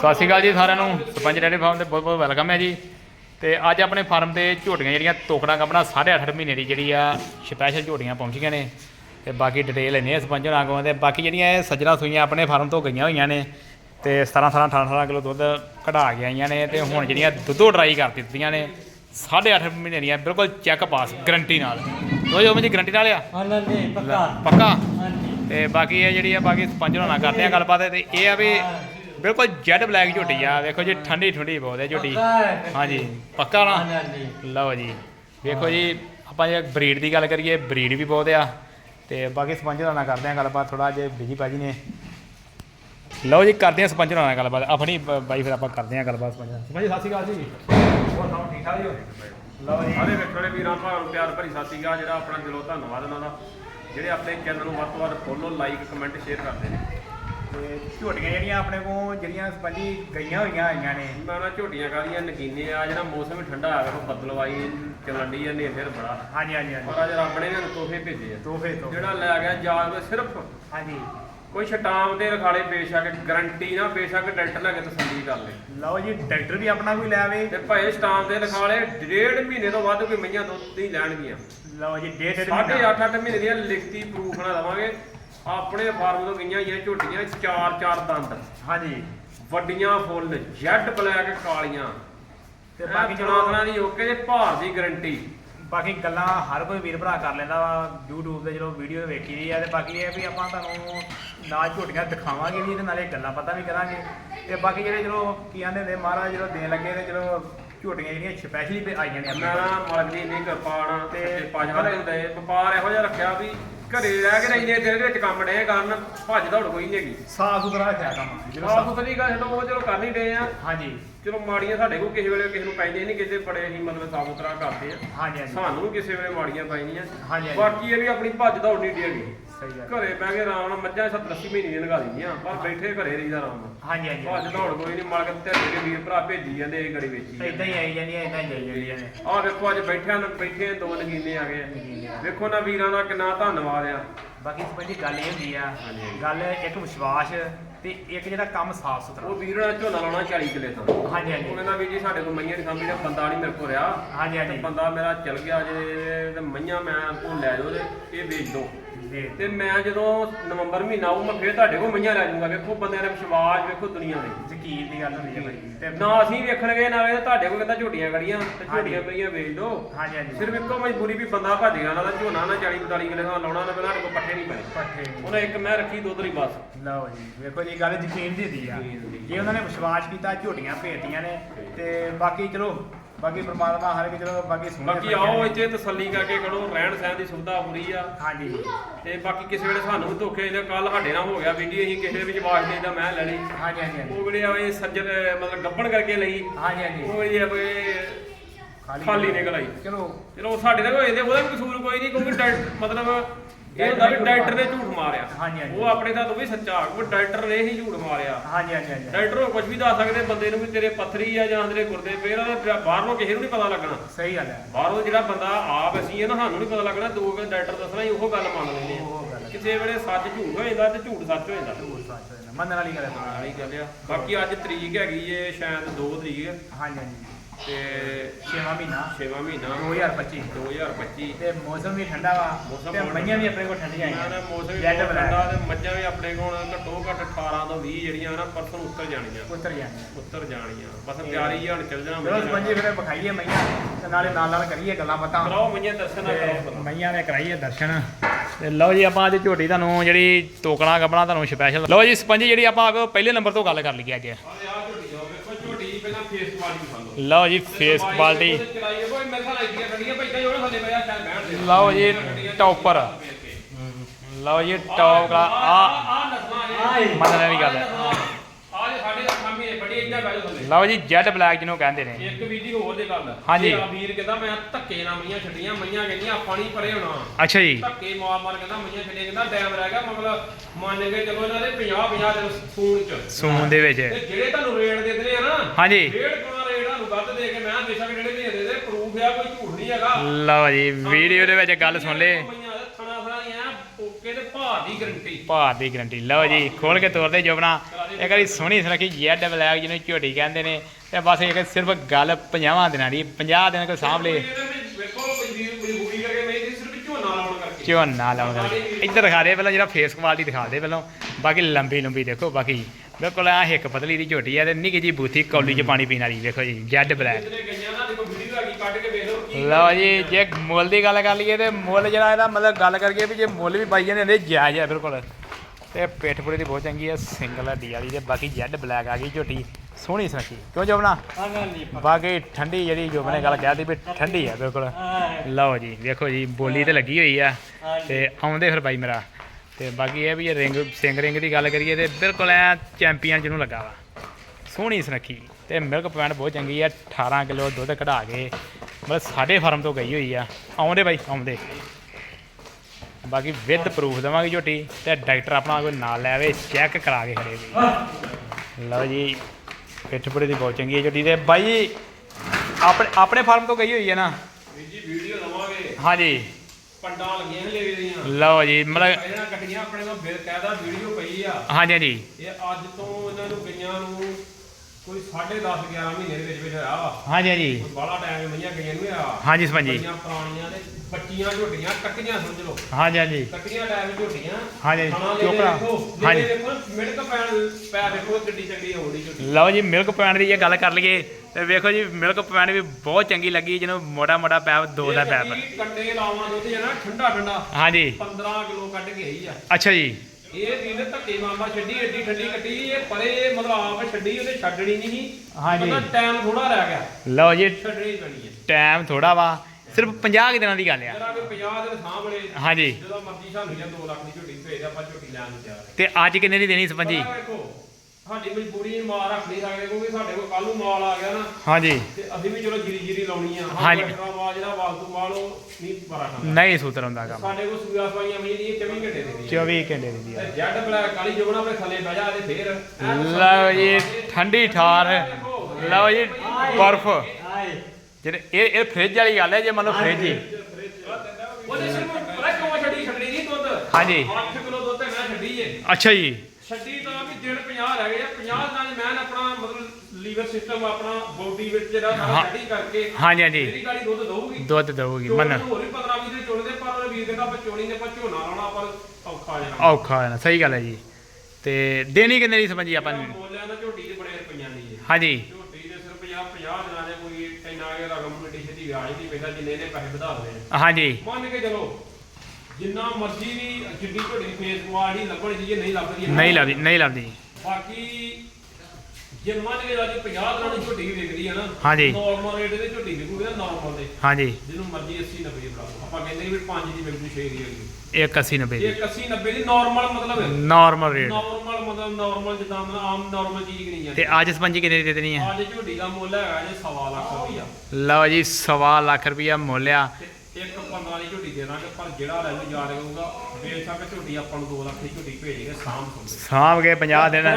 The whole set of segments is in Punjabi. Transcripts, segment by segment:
ਸਤਿ ਸ਼੍ਰੀ ਅਕਾਲ ਜੀ ਸਾਰਿਆਂ ਨੂੰ। ਸਰਪੰਚ ਡੈਰੀ ਫਾਰਮ ਤੇ ਬਹੁਤ ਬਹੁਤ ਵੈਲਕਮ ਹੈ ਜੀ। ਤੇ ਅੱਜ ਆਪਣੇ ਫਾਰਮ ਤੇ ਝੋਟੀਆਂ ਜਿਹੜੀਆਂ ਤੋਕੜਾਂ ਕੱਪਣਾ 8.5 ਮਹੀਨੇ ਦੀ ਜਿਹੜੀ ਆ ਸਪੈਸ਼ਲ ਝੋਟੀਆਂ ਪਹੁੰਚੀਆਂ ਨੇ। ਤੇ ਬਾਕੀ ਡਿਟੇਲ ਲੈਣੀ ਹੈ ਸਰਪੰਚ ਹੋਰਾਂ ਕੋਲ ਤੇ ਬਾਕੀ ਜਿਹੜੀਆਂ ਇਹ ਸੱਜਣਾ ਸੂਈਆਂ ਆਪਣੇ ਫਾਰਮ ਤੋਂ ਗਈਆਂ ਹੋਈਆਂ ਨੇ। ਤੇ 17 17 18 18 ਕਿਲੋ ਦੁੱਧ ਕਢਾ ਕੇ ਆਈਆਂ ਨੇ ਤੇ ਹੁਣ ਜਿਹੜੀਆਂ ਦੁੱਧੋ ਡਰਾਈ ਕਰ ਦਿੱਤੀਆਂ ਨੇ 8.5 ਮਹੀਨੇ ਦੀਆਂ ਬਿਲਕੁਲ ਚੈੱਕ ਪਾਸ ਗਰੰਟੀ ਨਾਲ। ਦੋ ਜੋ ਮੇਰੀ ਗਰੰਟੀ ਨਾਲ ਆ? ਹਾਂ ਨਹੀਂ ਪੱਕਾ। ਪੱਕਾ? ਹਾਂਜੀ। ਤੇ ਬਾਕੀ ਇਹ ਜਿਹੜੀ ਆ ਬਾਕੀ ਸਰਪੰਚ ਨਾਲ ਕਰਦੇ ਆ ਗੱਲਬਾਤ ਤੇ ਇਹ ਆ ਵੀ ਬਿਲਕੁਲ ਜੈਡ ਬਲੈਕ ਝੋਟੀ ਆ ਵੇਖੋ ਜੀ ਠੰਡੀ ਠੰਡੀ ਬਹੁਤ ਹੈ ਝੋਟੀ। ਪੱਕਾ ਹੈ। ਹਾਂਜੀ ਪੱਕਾ ਨਾ? ਹਾਂਜੀ ਲਓ ਜੀ ਵੇਖੋ ਜੀ ਆਪਾਂ ਜੇ ਬਰੀਡ ਦੀ ਗੱਲ ਕਰੀਏ ਬਰੀਡ ਵੀ ਬਹੁਤ ਆ। ਤੇ ਬਾਕੀ ਹੋਰਾਂ ਨਾਲ ਕਰਦੇ ਆ ਗੱਲਬਾਤ ਥੋੜਾ ਜਿਹਾ ਬਿਜ਼ੀ ਬਾਜੀ ਨੇ ਲਓ ਜੀ ਕਰਦੇ ਆ ਹੋਰਾਂ ਨਾਲ ਗੱਲਬਾਤ। ਆਪਣੀ ਬ- ਬਾਈ ਫਿਰ ਆਪਾਂ ਕਰਦੇ ਆ ਗੱਲਬਾਤ ਸਰਪੰਚ ਨਾਲ। ਸਰਪੰਚ ਜੀ ਸਤਿ ਸ਼੍ਰੀ ਅਕਾਲ ਜੀ। ਹੋਰ ਸੁਣਾਓ ਠੀਕ ਠਾਕ ਜੀ? ਲਓ ਜੀ। ਸਾਰੇ ਵੇਖਣ ਵੀਰਾਂ ਭਰਾਵਾਂ ਨੂੰ ਪਿਆਰ ਭਰੀ ਸਤਿ ਸ਼੍ਰੀ ਅਕਾਲ। ਜਿਹੜਾ ਆਪਣਾ ਦਿਲੋਂ ਧੰਨਵਾਦ ਉਹਨਾਂ ਦਾ। ਜਿਹੜੇ ਆਪਣੇ ਚੈਨਲ ਨੂੰ ਵੱਧ ਤੋਂ ਵੱਧ ਫੋਲੋ ਲਾਈਕ ਕਮੈਂਟ ਸ਼ੇਅਰ ਕਰਦੇ ਨੇ। ਤੇ ਝੋਟੀਆਂ ਜਿਹੜੀਆਂ ਆਪਣੇ ਕੋਲ ਜਿਹੜੀਆਂ ਸਰਪੰਚ ਜੀ ਗਈਆਂ ਹੋਈਆਂ ਆਈਆਂ ਨੇ। ਮੈਂ ਨਾ ਝੋਟੀਆਂ ਕਾਲੀਆਂ ਨਗੀਨੇ ਆ ਜਿਹੜਾ ਮੌਸਮ ਵੀ ਠੰਡਾ ਆ ਵੇਖੋ ਬੱਦਲਵਾਈ ਚੱਲਣ ਦੀ ਆ ਨੇ ਫਿਰ ਬੜਾ। ਹਾਂਜੀ ਹਾਂਜੀ ਹਾਂਜੀ। ਪਰ ਅੱਜ ਰੱਬ ਨੇ ਮੈਨੂੰ ਤੋਹਫੇ ਭੇਜੇ ਆ। ਤੋਹਫੇ ਤੋਂ ਜਿਹੜਾ ਲੈ ਗਿਆ ਜਾਗ ਸਿਰਫ ਹਾਂਜੀ। ਕੋਈ ਛਟਾਮ ਦੇ ਰਖਾਲੇ ਬੇਸ਼ੱਕ ਗਰੰਟੀ ਨਾ ਬੇਸ਼ੱਕ ਡਾਕਟਰ ਲੈ ਕੇ ਤਸੱਲੀ ਕਰ ਲੈ। ਲਓ ਜੀ ਡਾਕਟਰ ਵੀ ਆਪਣਾ ਕੋਈ ਲੈ ਆਵੇ। ਤੇ ਭਾਵੇਂ ਸਟਾਮ ਦੇ ਰਖਾਲੇ ਡੇਢ ਮਹੀਨੇ ਤੋਂ ਵੱਧ ਕੋਈ ਮਈਆਂ ਦੁੱਧ ਨਹੀਂ ਲੈਣਗੀਆਂ। ਲਓ ਜੀ ਡੇਢ ਡੇਢ ਸਾਢੇ ਮਹੀਨਾ। ਅੱਠ ਅੱਠ ਮਹੀਨੇ ਦੀਆਂ ਲਿਖਤੀ ਪ੍ਰੂਫ ਨਾਲ ਲਵਾਂਗੇ ਆਪਣੇ ਫਾਰਮ ਤੋਂ ਗਈਆਂ ਹੋਈਆਂ ਝੋਟੀਆਂ ਚਾਰ ਚਾਰ ਦੰਦ। ਹਾਂਜੀ। ਵੱਡੀਆਂ ਫੁੱਲ ਜੈਡ ਬਲੈਕ ਕਾਲੀਆਂ। ਤੇ ਤੇ ਬਾਕੀ ਜਨਾਨਾਂ ਦੀ ਓਕੇ ਦੇ ਭਾਰ ਦੀ ਗਾਰੰਟੀ ਬਾਕੀ ਗੱਲਾਂ ਹਰ ਕੋਈ ਵੀਰ ਭਰਾ ਕਰ ਲੈਂਦਾ ਵਾ YouTube ਤੇ ਜਦੋਂ ਵੀਡੀਓ ਵੇਖੀ ਦੀ ਆ ਤੇ ਬਾਕੀ ਇਹ ਵੀ ਆਪਾਂ ਤੁਹਾਨੂੰ ਨਾਲ ਝੋਟੀਆਂ ਦਿਖਾਵਾਂਗੇ ਵੀ ਤੇ ਨਾਲੇ ਗੱਲਾਂ ਪਤਾ ਵੀ ਕਰਾਂਗੇ। ਤੇ ਬਾਕੀ ਜਿਹੜੇ ਚਲੋ ਕੀ ਆਂਦੇ ਨੇ ਮਹਾਰਾਜ ਜਦੋਂ ਦੇਣ ਲੱਗੇ ਤੇ ਚਲੋ ਝੋਟੀਆਂ ਜਿਹੜੀਆਂ ਸਪੈਸ਼ਲੀ ਆਈਆਂ ਨੇ ਆਪਣੇ ਨਾ ਮਲਕ ਦੀ ਨਹੀਂ ਕਿਰਪਾਨ ਤੇ ਤੇ ਪੰਜ ਵਾਰ ਹੁੰਦੇ ਵਪਾਰ ਇਹੋ ਜਿਹਾ ਰੱਖਿਆ ਵੀ ਘਰੇ ਰਹਿ ਕੇ ਰਹਿੰਦੇ ਦਿਨ ਵਿੱਚ ਕੰਮ ਡੇ ਕਰਨ ਭੱਜ ਦੌੜ ਕੋਈ ਨਹੀਂ ਹੈਗੀ। ਸਾਫ਼ ਸੁਥਰਾ ਰੱਖਿਆ ਕੰਮ ਸਾਫ਼ ਸੁਥਰੀ ਗੱਲ ਚਲੋ ਉਹ ਚਲੋ ਕਰ ਨਹੀਂ ਰਹੇ ਆ। ਹਾਂਜੀ। ਚਲੋ ਮਾੜੀਆਂ ਸਾਡੇ ਕੋਲ ਕਿਸੇ ਵੇਲੇ ਕਿਸੇ ਨੂੰ ਪੈਂਦੀਆਂ ਨਹੀਂ ਕਿਸੇ ਬੜੇ ਹੀ ਮਤਲਬ ਸਾਫ਼ ਸੁਥਰਾ ਕਰਦੇ ਆ। ਹਾਂਜੀ ਹਾਂਜੀ। ਸਾਨੂੰ ਕਿਸੇ ਵੇਲੇ ਮਾੜੀਆਂ ਪੈਣੀਆਂ ਹਾਂਜੀ, ਹਾਂਜੀ। ਬਾਕੀ ਇਹ ਵੀ ਆਪਣੀ ਭੱਜ ਦੌੜ ਨਹੀਂ ਡੇਗੀ ਸਹੀ ਗੱਲ। ਘਰੇ ਬਹਿ ਕੇ ਆਰਾਮ ਨਾਲ ਮੱਝਾਂ 70 80 ਮਹੀਨੇ ਦੀਆਂ ਲਗਾ ਦਿੰਦੀਆਂ। ਪਰ ਬੈਠੇ ਘਰੇ ਰਹੀਦਾ ਆਰਾਮ ਨਾਲ। ਹਾਂਜੀ ਹਾਂਜੀ। ਭੱਜ ਦੌੜ ਕੋਈ ਨਹੀਂ ਮਾਲਕ ਤੇ ਦੇ ਵੀਰ ਭਰਾ ਭੇਜੀ ਜਾਂਦੇ ਇਹ ਗੜੀ ਵਿੱਚ ਇਦਾਂ ਹੀ ਆਈ ਜਾਂਦੀਆਂ ਇਦਾਂ ਹੀ ਜਾਈ ਜਾਂਦੀਆਂ ਨੇ। ਆਹ ਵੇਖੋ ਅੱਜ ਬੈਠਿਆਂ ਨੂੰ ਬੈਠੇ ਦੋ ਨਗੀਨੇ ਆ ਗਏ ਆ। ਵੇਖੋ ਨਾ ਵੀਰਾਂ ਦਾ ਕਿੰਨਾ ਧੰਨਵਾਦ ਆ। ਬਾਕੀ ਸਪੰਜੀ ਗੱਲ ਇਹ ਹੁੰਦੀ ਆ ਹਾਂਜੀ। ਗੱਲ ਇੱਕ ਵਿਸ਼ਵਾਸ ਤੇ ਇੱਕ ਜਿਹੜਾ ਕੰਮ ਸਾਫ਼ ਸੁਥਰਾ। ਉਹ ਵੀਰ ਨਾਲ ਝੋਨਾ ਲਾਉਣਾ 40 ਕਿੱਲੇ ਤੋਂ। ਹਾਂਜੀ ਹਾਂਜੀ। ਉਹ ਕਹਿੰਦਾ ਵੀ ਜੀ ਸਾਡੇ ਕੋਲ ਮਈਆਂ ਦੀ ਸਾਂਭੀ ਦਾ ਬੰਦਾ ਨਹੀਂ ਮੇਰੇ ਕੋਲ ਰਿਹਾ। ਹਾਂਜੀ ਤੇ ਹਾਂਜੀ ਬੰਦਾ ਮੇਰਾ ਚਲ ਗਿਆ ਜੇ ਤੇ ਮਈਆਂ ਮੈਂ ਕੋਲ ਲੈ ਜਾਓ ਤੇ ਇਹ ਵੇਚ ਦੋ। ਜੀ ਤੇ ਮੈਂ ਜਦੋਂ ਨਵੰਬਰ ਮਹੀਨਾ ਆਊ ਮੈਂ ਫੇਰ ਤੁਹਾਡੇ ਕੋਲ ਮਈਆਂ ਲੈ ਜਾਊਂਗਾ। ਵੇਖੋ ਬੰਦਿਆਂ ਦਾ ਵਿਸ਼ਵਾਸ ਵੇਖੋ ਦੁਨੀਆ ਦੇ। ਯਕੀਨ ਦੀ ਗੱਲ ਹੁੰਦੀ ਹੈ ਭਾਈ। ਤੇ ਨਾ ਅਸੀਂ ਵੇਖਣ ਗਏ ਨਾ ਇਹ ਤੁਹਾਡੇ ਕੋਲ ਕਹਿੰਦਾ ਝੋਟੀਆਂ ਖੜੀਆਂ ਤੇ ਝੋਟੀਆਂ ਪਈਆਂ ਵੇਚ ਦੋ। ਹਾਂਜੀ ਹਾਂਜੀ। ਸਿਰਫ ਇੱਕੋ ਮਜਬੂਰੀ ਵੀ ਬੰਦਾ ਭੱਜ ਗਿਆ ਨਾ ਤਾਂ ਝੋਨਾ ਨਾ 40 45 ਕਿੱਲੇ ਦਾ ਲਾਉਣਾ ਨਾ ਪਹਿਲਾਂ ਸਾਡੇ ਕੋਲ ਪੱਠੇ ਨਹੀਂ ਪਏ। ਪੱਠੇ ਉਹਨੇ ਇੱਕ ਮੈਂ ਰੱਖੀ ਦੁੱਧ ਲਈ ਬਸ। ਲਓ ਜੀ ਵੇਖੋ ਜੀ ਗੱਲ ਯਕੀਨ ਦੀ ਹੁੰਦੀ ਆ। ਦੀ। ਜੇ ਉਹਨਾਂ ਨੇ ਵਿਸ਼ਵਾਸ ਕੀਤਾ ਝੋਟੀਆਂ ਭੇਜਤੀਆਂ ਨੇ ਤੇ ਬਾਕੀ ਚਲੋ ਬਾਕੀ ਪ੍ਰਮਾਤਮਾ ਹਰ ਇੱਕ ਚਲੋ ਬਾਕੀ ਸੁਣੇ ਬਾਕੀ ਆਓ ਇੱਥੇ ਤਸੱਲੀ ਕਰਕੇ ਖੜੋ ਰਹਿਣ ਸਹਿਣ ਦੀ ਸੁਵਿਧਾ ਪੂਰੀ ਆ। ਹਾਂਜੀ। ਤੇ ਬਾਕੀ ਕਿਸੇ ਵੇਲੇ ਸਾਨੂੰ ਵੀ ਧੋਖੇ ਦੇ ਕੱਲ ਸਾਡੇ ਨਾਲ ਹੋ ਗਿਆ ਵੀਡੀਓ ਅਸੀਂ ਕਿਸੇ ਦੇ ਵਿਸ਼ਵਾਸ ਨਹੀਂ ਦਾ ਮੈਂ ਲੈ ਲਈ ਹਾਂਜੀ ਹਾਂਜੀ। ਉਹ ਜਿਹੜੇ ਆਵੇ ਸੱਜਣ ਮਤਲਬ ਗੱਬਣ ਕਰਕੇ ਲਈ। ਹਾਂਜੀ ਹਾਂਜੀ। ਉਹ ਜਿਹੜੀ ਆ ਵੀ ਖਾਲੀ ਨਿਕਲ ਆਈ। ਚਲੋ। ਚਲੋ ਸਾਡੇ ਨਾਲ ਹੋਏ ਤੇ ਉਹਦਾ ਵੀ ਕਸੂਰ ਕੋਈ ਨਹੀਂ ਕਿਉਂਕਿ ਮਤਲਬ ਇਹ ਹੁੰਦਾ ਵੀ ਡਾਕਟਰ ਨੇ ਝੂਠ ਮਾਰਿਆ। ਹਾਂਜੀ, ਹਾਂਜੀ। ਉਹ ਆਪਣੇ ਤਾਂ ਵੀ ਸੱਚਾ ਉਹ ਡਾਕਟਰ ਨੇ ਹੀ ਝੂਠ ਮਾਰਿਆ। ਹਾਂਜੀ ਹਾਂਜੀ ਹਾਂਜੀ। ਡਾਕਟਰ ਨੂੰ ਕੁਝ ਵੀ ਦੱਸ ਸਕਦੇ ਬੰਦੇ ਨੂੰ ਵੀ ਤੇਰੇ ਪੱਥਰੀ ਆ ਜਾਂ ਤੇਰੇ ਗੁਰਦੇ ਪੇਰ ਆ ਤੇ ਬਾਹਰੋਂ ਕਿਸੇ ਨੂੰ ਨਹੀਂ ਪਤਾ ਲੱਗਣਾ। ਸਹੀ ਗੱਲ ਹੈ। ਬਾਹਰੋਂ ਜਿਹੜਾ ਬੰਦਾ ਆਪ ਅਸੀਂ ਹੈ ਨਾ ਸਾਨੂੰ ਨਹੀਂ ਪਤਾ ਲੱਗਣਾ ਦੋ ਕਿ ਡਾਕਟਰ ਦੱਸਣਾ ਹੀ ਉਹ ਗੱਲ ਮੰਨ ਲੈਂਦੇ ਆ। ਉਹ ਗੱਲ ਹੈ। ਕਿਸੇ ਵੇਲੇ ਸੱਚ ਝੂਠ ਹੋ ਜਾਂਦਾ ਤੇ ਝੂਠ ਸੱਚ ਹੋ ਜਾਂਦਾ। ਝੂਠ ਸੱਚ ਹੋਇਆ ਨਾ, ਮੰਨਣ ਵਾਲੀ ਗੱਲ ਹੈ। ਤੁਹਾਡੀ। ਆਹੀ ਗੱਲ ਆ। ਬਾਕੀ ਅੱਜ ਤਰੀਕ ਹੈਗੀ ਏ ਸ਼ਾਇਦ 2 ਤਰੀਕ ਹਾਂਜੀ ਹਾਂਜੀ। ਤੇ ਛੇਵਾਂ ਮਹੀਨਾ। 6ਵਾਂ ਮਹੀਨਾ। 2025 2025 ਤੇ ਮੌਸਮ ਵੀ ਠੰਡਾ ਵਾ। ਮੌਸਮ ਤੇ ਬਹੁਤ ਮਈਆਂ ਵੀ ਆਪਣੇ ਕੋਲ ਠੰਡੀਆਂ ਨਾ ਆਈਆਂ ਮੌਸਮ ਵੀ ਜੈਡ ਬਹੁਤ ਬਲੈਕ। ਠੰਡਾ ਤੇ ਮੱਝਾਂ ਵੀ ਆਪਣੇ ਕੋਲ ਘੱਟੋ ਘੱਟ 18 ਤੋਂ 20 ਜਿਹੜੀਆਂ ਨਾ ਪਰਸੋਂ ਉੱਤਰ ਜਾਣੀਆਂ। ਉਤਰ ਜਾਂਦੀਆਂ ਉੱਤਰ ਜਾਣੀਆਂ। ਬਸ ਤਿਆਰੀ ਹੀ ਹੁਣ ਚੱਲ ਜਾਣਾ ਚਲੋ ਸਪੰਜੀ ਫਿਰ ਵਿਖਾਈਏ ਮਈਆਂ। ਤੇ ਨਾਲੇ ਨਾਲ ਨਾਲ ਕਰੀਏ ਗੱਲਾਂ ਬਾਤਾਂ। ਕਰਾਓ ਮਈਆਂ ਦਰਸ਼ਨ ਨਾ ਕਰੋ ਤੇ ਪਹਿਲਾਂ। ਮਈਆਂ ਦੇ ਕਰਾਈਏ ਦਰਸ਼ਨ। ਤੇ ਲਓ ਜੀ ਆਪਾਂ ਅੱਜ ਝੋਟੀ ਤੁਹਾਨੂੰ ਜਿਹੜੀ ਤੋਕਣਾ ਕੱਪਣਾ ਤੁਹਾਨੂੰ ਸਪੈਸ਼ਲ ਲਓ ਜੀ ਸਪੰਜੀ ਜਿਹੜੀ ਆਪਾਂ ਪਹਿਲੇ ਨੰਬਰ ਤੋਂ ਗੱਲ ਕਰ ਲਈ ਅੱਗੇ ਆਹ ਆਹ ਝੋਟੀ ਜਾਓ ਵੇਖੋ ਝੋਟੀ ਪਹਿਲਾਂ ਫੇਸ ਕੁਆਲਿਟੀ ਦਿਖਾ ਲਓ ਜੀ ਫੇਸ ਕੁਆਲਿਟੀ ਦੇ ਲਓ ਜੀ ਟੌਪਰ ਲਓ ਜੀ ਟੌਪ ਦਾ ਆ ਮੰਨਣ ਵਾਲੀ ਗੱਲ ਹੈ। ਲਓ ਜੀ ਜੈਡ ਬਲੈਕ ਜਿਹਨੂੰ ਕਹਿੰਦੇ ਨੇ। ਇੱਕ ਵੀਡੀਓ ਹੋਰ ਦੇ ਗੱਲ। ਹਾਂਜੀ। ਵੀਰ ਕਹਿੰਦਾ ਮੈਂ ਧੱਕੇ ਨਾਲ ਮਈਆਂ ਛੱਡੀਆਂ ਮਈਆਂ ਕਹਿੰਦੀਆਂ ਆਪਾਂ ਨਹੀਂ ਪਰੇ ਹੋਣਾ। ਅੱਛਾ ਜੀ। ਧੱਕੇ ਮਾਰ ਮਾਰ ਕਹਿੰਦਾ ਮਈਆਂ ਛੱਡੀਆਂ ਕਹਿੰਦਾ ਡੈਮ ਰਹਿ ਗਿਆ ਮਤਲਬ ਮੰਨ ਕੇ ਚਲੋ ਇਹਨਾਂ ਦੇ 50 50 ਦੇ ਸੂਣ ਚ। ਸੂਨ ਦੇ ਵਿੱਚ। ਜਿਹੜੇ ਤੁਹਾਨੂੰ ਰੇਟ ਦੇ ਦਿੰਦੇ ਆ ਨਾ ਹਾਂਜੀ। ਰੇਟ ਵੱਧ ਦੇ ਕੇ ਮੈਂ ਬੇਸ਼ੱਕ ਜਿਹੜੇ ਦੇ ਦੇ ਦੇ ਪ੍ਰੂਫ ਆ ਕੋਈ ਝੂਠ ਨਹੀਂ ਹੈਗਾ। ਲਓ ਜੀ ਵੀਡੀਓ ਦੇ ਵਿੱਚ ਗੱਲ ਸੁਣ ਲੇ ਥਣਾ ਥਣਾ ਹੀ ਆ ਓਕੇ ਤੇ ਭਾਅ ਦੀ ਗਰੰਟੀ ਭਾਰ ਦੀ ਗਰੰਟੀ ਲਓ ਜੀ ਖੋਲ ਕੇ ਤੋਰ ਦੇ ਜੋਬਨਾ। ਕਰਾ ਦੇ। ਇੱਕ ਵਾਰੀ ਸੋਹਣੀ ਸੁਨੱਖੀ ਜੈਡ ਬਲੈਕ ਜਿਹਨੂੰ ਝੋਟੀ ਕਹਿੰਦੇ ਨੇ। ਤੇ ਬਸ ਇੱਕ ਸਿਰਫ ਗੱਲ 50 ਦਿਨਾਂ ਦੀ 50 ਦਿਨ ਕੋਈ ਸਾਂਭ ਲੇ ਇਹਦੇ ਵਿੱਚ ਵੇਖੋ ਬਈ ਬੜੀ ਬੂੜੀ ਕਰਕੇ ਮੈਂ ਇਹਦੀ ਸਿਰਫ ਝੋਨਾ ਲਾਉਣ ਕਰਕੇ ਝੋਨਾ ਲਾਉਂਦਾ ਇੱਧਰ ਦਿਖਾ ਦੇ ਪਹਿਲਾਂ ਜਿਹੜਾ ਫੇਸ ਕੁਆਲਿਟੀ ਦਿਖਾ ਦੇ ਪਹਿਲਾਂ। ਬਾਕੀ ਲੰਬੀ ਲੰਬੀ ਦੇਖੋ ਬਾਕੀ ਬਿਲਕੁਲ ਆ ਹਿੱਕ ਪਤਲੀ ਦੀ ਝੋਟੀ ਆ ਤੇ ਨਿੱਕੀ ਜੀ ਬੂਥੀ ਕੌਲੀ 'ਚ ਪਾਣੀ ਪੀਣ ਵਾਲੀ ਵੇਖੋ ਜੀ ਜੈਡ ਬਲੈਕ ਦੇਖੋ ਲਓ ਜੀ ਜੇ ਮੁੱਲ ਦੀ ਗੱਲ ਕਰ ਲਈਏ ਤੇ ਮੁੱਲ ਜਿਹੜਾ ਇਹਦਾ ਮਤਲਬ ਗੱਲ ਕਰੀਏ ਵੀ ਜੇ ਮੁੱਲ ਵੀ ਪਾਈ ਜਾਂਦੇ ਨੇ ਜਾਇਜ਼ ਆ ਬਿਲਕੁਲ। ਤੇ ਪਿੱਠ ਪੁੜੇ ਦੀ ਬਹੁਤ ਚੰਗੀ ਹੈ ਸਿੰਗਲ ਹੱਡੀ ਵਾਲੀ ਤੇ ਬਾਕੀ ਜੈਡ ਬਲੈਕ ਆ ਗਈ ਝੋਟੀ। ਸੋਹਣੀ ਸੁਨੱਖੀ ਕਿਉਂ ਜੋਬਨਾ? ਬਾਕੀ ਠੰਡੀ ਜਿਹੜੀ ਜੋਬਨ ਨੇ ਗੱਲ ਕਹਿਤੀ ਵੀ ਠੰਡੀ ਆ ਬਿਲਕੁਲ। ਲਓ ਜੀ ਵੇਖੋ ਜੀ ਬੋਲੀ ਤੇ ਲੱਗੀ ਹੋਈ ਆ ਤੇ ਆਉਂਦੇ ਫਿਰ ਬਾਈ ਮੇਰਾ। ਤੇ ਬਾਕੀ ਇਹ ਵੀ ਰਿੰਗ ਸਿੰਗ ਰਿੰਗ ਦੀ ਗੱਲ ਕਰੀਏ ਤੇ ਬਿਲਕੁਲ ਐ ਚੈਂਪੀਅਨ ਜਿਹਨੂੰ ਲੱਗਾ ਵਾ। ਸੋਹਣੀ ਸੁਨੱਖੀ ਤੇ ਮਿਲਕ ਪੁਆਇੰਟ ਬਹੁਤ ਚੰਗੀ ਆ 18 ਕਿਲੋ ਦੁੱਧ ਕਢਾ ਕੇ ਮਤਲਬ ਸਾਡੇ ਫਾਰਮ ਤੋਂ ਗਈ ਹੋਈ ਆ। ਆਉਂਦੇ ਬਾਈ ਆਉਂਦੇ। ਬਾਕੀ ਵਿਦ ਪ੍ਰੂਫ ਦੇਵਾਂਗੇ ਝੋਟੀ ਤੇ ਡਾਕਟਰ ਆਪਣਾ ਕੋਈ ਨਾਲ ਲੈ ਆਵੇ ਚੈੱਕ ਕਰਾ ਕੇ ਖੜੇ ਵੀ ਲਓ ਜੀ। ਪਿੱਠ ਪੁੜੇ ਦੀ ਬਹੁਤ ਚੰਗੀ ਹੈ ਝੋਟੀ ਤੇ ਬਾਈ ਆਪਣੇ ਆਪਣੇ ਫਾਰਮ ਤੋਂ ਗਈ ਹੋਈ ਹੈ ਨਾ? ਵੀਰ ਜੀ ਵੀਡੀਓ ਦਵਾਂਗੇ ਹਾਂਜੀ। ਪੰਡਾਂ ਲੱਗੀਆਂ ਨੇ ਲੈ ਦੀਆਂ। ਲਓ ਜੀ ਮਤਲਬ ਇਹਨਾਂ ਕੱਟੀਆਂ ਆਪਣੇ ਕੋਲ ਬਿਲ ਕਾਇਦਾ ਵੀਡੀਓ ਪਈ ਆ। ਹਾਂਜੀ ਹਾਂਜੀ। ਇਹ ਅੱਜ ਤੋਂ ਇਹਨਾਂ ਨੂੰ ਗਈਆਂ ਨੂੰ ਕੋਈ 10.5 11 ਮਹੀਨੇ ਦੇ ਵਿੱਚ ਵਿੱਚ ਹੋਇਆ ਵਾ। ਹਾਂਜੀ ਹਾਂਜੀ। ਕੋਈ ਬਾਹਲਾ ਟਾਈਮ ਮਈਆਂ ਗਈਆਂ ਨੂੰ ਆ ਹਾਂਜੀ ਸਪੰਜੀ ਗਈਆਂ ਪੁਰਾਣੀਆਂ ਤੇ ਬੱਚੀਆਂ ਝੋਟੀਆਂ ਕੱਟੀਆਂ ਸਮਝ ਲਓ। ਹਾਂਜੀ ਹਾਂਜੀ। ਕੱਟੀਆਂ ਟਾਈਮ ਝੋਟੀਆਂ। ਹਾਂਜੀ, ਖਾਣਾ ਲੈ ਚੋਕੜਾ। ਦੇਖੋ ਹਾਂਜੀ। ਹਾਂਜੀ। ਦੇਖੋ ਮਿੰਟ ਪੈਣ ਪੈ ਦੇਖੋ ਕਿੱਡੀ ਚੰਗੀ ਹੋਣੀ ਝੋਟੀ। ਲਓ ਜੀ ਮਿਲਕ ਪੁਆਇੰਟ ਦੀ ਜੇ ਗੱਲ ਕਰ ਲਈਏ ਤੇ ਵੇਖੋ ਜੀ ਮਿਲਕ ਪੁਆਇੰਟ ਵੀ ਬਹੁਤ ਚੰਗੀ ਲੱਗੀ ਜਿਹਨੂੰ ਮੋਟਾ ਮੋਟਾ ਪੈਪ ਦੋ ਦਾ ਪੈਪ। ਇਹ ਕੰਡੇ ਲਾਉਣਾ ਦੁੱਧ ਜਨਾ ਠੰਡਾ ਠੰਡਾ ਹਾਂਜੀ। 15 ਕਿਲੋ ਕੱਢ ਕੇ ਆਈ ਆ। ਅੱਛਾ ਜੀ। ਇਹ ਦਿਨ ਧੱਕੇ ਮਾਮਾ ਛੱਡੀ ਏਡੀ ਠੰਡੀ ਕੱਟੀ ਇਹ ਪਰੇ ਮਤਲਬ ਆਪ ਛੱਡੀ ਉਹਨੇ ਛੱਡਣੀ ਨਹੀਂ ਸੀ ਹਾਂਜੀ। ਟਾਈਮ ਥੋੜਾ ਰਹਿ ਗਿਆ। ਲਓ ਜੀ ਛੱਡਣੀ ਪੈਣੀ ਹੈ। ਟਾਈਮ ਥੋੜਾ ਵਾ। ਸਿਰਫ 50 ਕੁ ਦਿਨਾਂ ਦੀ ਗੱਲ ਆ। ਜਰਾ ਕੋਈ 50 ਦਿਨ ਸਾਹਮਣੇ ਹਾਂਜੀ। ਜਦੋਂ ਮਰਜ਼ੀ ਸਾਨੂੰ ਜਾਂ 2 ਲੱਖ ਦੀ ਝੋਟੀ ਭੇਜ ਆਪਾਂ ਝੋਟੀ ਲੈਣ ਨੂੰ ਤਿਆਰ ਤੇ ਅੱਜ ਕਿੰਨੇ ਦੀ ਦੇਣੀ ਵੇਖੋ ਸਾਡੀ ਮਜਬੂਰੀ ਮਾਲ ਰੱਖ ਨਹੀਂ ਸਕਦੇ ਕਿਉਂਕਿ ਸਾਡੇ ਕੋਲ ਕੱਲ ਨੂੰ ਮਾਲ ਆ ਗਿਆ ਨਾ। ਹਾਂਜੀ। ਤੇ ਅਸੀਂ ਵੀ ਚਲੋ ਜੀਰੀ ਜੀਰੀ ਲਾਉਣੀ ਆ। ਹਾਂਜੀ। ਐਕਸਟਰਾ ਮਾਲ ਜਿਹੜਾ ਵਾਲਤੂ ਮਾਲ ਉਹ ਨਹੀਂ ਬੜਾ ਖਾਂਦਾ ਨਹੀਂ ਸੂਤਰ ਹੁੰਦਾ ਕੰਮ। ਸਾਡੇ ਕੋਲ ਸੂਆ ਸਵਾਈਆਂ ਮੀਂਹ ਦੀ 24 ਘੰਟੇ ਦੇ ਦੀ 24 ਘੰਟੇ ਦੀ ਆ ਤੇ ਜੱਡ ਬਲੈਕ ਕਾਲੀ ਜੋਗਣਾ ਆਪਣੇ ਥੱਲੇ ਬਹਿ ਜਾ ਤੇ ਫੇਰ ਐਨ ਲਓ ਜੀ ਠੰਡੀ ਠਾਰ। ਲਓ ਜੀ ਬਰਫ। ਜਿਹੜੇ ਇਹ ਇਹ ਫ੍ਰਿਜ ਵਾਲੀ ਗੱਲ ਹੈ ਜੇ ਮੰਨ ਲਓ ਫ੍ਰਿਜ ਹੀ। ਉਹਦੇ ਸਿਰਫ ਪਤਾ ਕਿਉਂ ਛੱਡੀ? ਛੱਡਣੀ ਨਹੀਂ ਦੁੱਧ। ਹਾਂਜੀ। 8 ਕਿਲੋ ਦੁੱਧ ਤੇ ਮੈਂ ਛੱਡੀ ਏ। ਅੱਛਾ ਜੀ। ਛੱਡੀ ਤਾਂ ਦਿਨ 50 ਰਹਿ ਗਏ ਆ। 50 ਦਿਨਾਂ 'ਚ ਮੈਂ ਆਪਣਾ ਮਤਲਬ ਲੀਵਰ ਸਿਸਟਮ ਆਪਣਾ ਬੋਡੀ ਵਿੱਚ ਜਿਹੜਾ ਸਾਰਾ ਹਾਂ। ਕਰਕੇ ਹਾਂਜੀ ਹਾਂਜੀ। ਮੇਰੀ ਗਾੜੀ ਦੁੱਧ ਦਊਗੀ। ਦੁੱਧ ਦਊਗੀ ਮੰਨ। ਨੂੰ ਹੋਰ ਵੀ 15 20 ਦਿਨ ਚੋਣਦੇ ਪਰ ਉਹ ਵੀਰ ਕਹਿੰਦਾ ਆਪਾਂ ਚੋਣੀ ਨੇ ਆਪਾਂ ਝੋਨਾ ਲਾਉਣਾ ਪਰ ਔਖਾ ਜਾਣਾ। ਔਖਾ ਹੈ ਨਾ ਸਹੀ ਗੱਲ ਹੈ ਜੀ। ਤੇ ਦੇਣੀ ਕਿੰਨੇ ਦੀ ਸਪੰਜੀ ਆਪਾਂ ਨੂੰ? ਬੋਲਿਆ ਨਾ ਝੋਟੀ ਦੇ ਬੜੇ ਰੁਪਈਆਂ ਦੀ ਏ ਹਾਂਜੀ। ਝੋਟੀ ਦੇ ਸਿਰਫ 50 50 ਦਿਨਾਂ ਦੇ ਕੋਈ ਇੰਨਾ ਕਿ ਰਕਮ ਮਿੱਟੀ ਛੇਤੀ ਨਹੀਂ ਪੈਂਦਾ ਜਿੰਨੇ ਇਹਨੇ ਪੈਸੇ ਵਧਾ ਲਏ ਆ। ਹਾਂਜੀ। ਮੰਨ ਕੇ ਚਲੋ ਜਿੰਨਾ ਮਰਜ਼ੀ ਵੀ ਜਿੱਡੀ ਝੋਟੀ ਫੇਸ ਕੁਆਲਿਟੀ ਲੱਭਣ ਜੀ ਨਹੀਂ ਲੱਭਦੀ ਨਹੀਂ ਲੱਭਦੀ ਨਹੀਂ ਲੱਭਦੀ। ਬਾਕੀ ਜੇ ਮੰਨ ਕੇ ਅੱਜ 50 ਦਿਨਾਂ ਦੀ ਝੋਟੀ ਵਿਕਦੀ ਹੈ ਨਾ ਹਾਂਜੀ। ਨਾਰਮਲ ਰੇਟ ਦੇ ਝੋਟੀ ਵਿਕੂਗੀ ਨਾ ਨਾਰਮਲ ਦੇ ਹਾਂਜੀ। ਜਿਹਨੂੰ ਮਰਜ਼ੀ 80 90 ਦੀ ਲਓ। ਆਪਾਂ ਕਹਿੰਦੇ ਵੀ 5 ਦੀ ਵਿਕਦੀ 6 ਦੀ ਹੈਗੀ। ਇੱਕ 80 90 ਇਹ ਦੀ 80 90 ਦੀ ਨਾਰਮਲ ਮਤਲਬ। ਹੈ ਨਾਰਮਲ ਰੇਟ ਨਾਰਮਲ ਮਤਲਬ ਨਾਰਮਲ ਜਿੱਦਾਂ ਮਤਲਬ ਆਮ ਨਾਰਮਲ ਚੀਜ਼ ਨਹੀਂ ਤੇ ਜਾਂਦੀ ਅੱਜ ਸਪੰਜੀ ਕਿੰਨੇ ਦੀ ਦੇਣੀ ਹੈ? ਅੱਜ ਝੋਟੀ ਦਾ ਮੁੱਲ ਹੈਗਾ ਜੇ ਸਵਾ ਲੱਖ ਰੁਪਈਆ। ਲਓ ਜੀ ਸਵਾ ਲੱਖ ਰੁਪਇਆ ਮੁੱਲ ਆ ਤੇ ਇੱਕ 15 ਦੀ ਝੋਟੀ ਦੇ ਦਾਂਗੇ ਪਰ ਜਿਹੜਾ ਲੈ ਨੂੰ ਯਾਦ ਰਹੂਗਾ ਬੇਸ਼ੱਕ ਝੋਟੀ ਆਪਾਂ ਨੂੰ 2 ਲੱਖ ਦੀ ਝੋਟੀ ਭੇਜੇਗਾ ਸਾਂਭ ਸੁਣ ਸਾਂਭ ਕੇ 50 ਦਿਨ।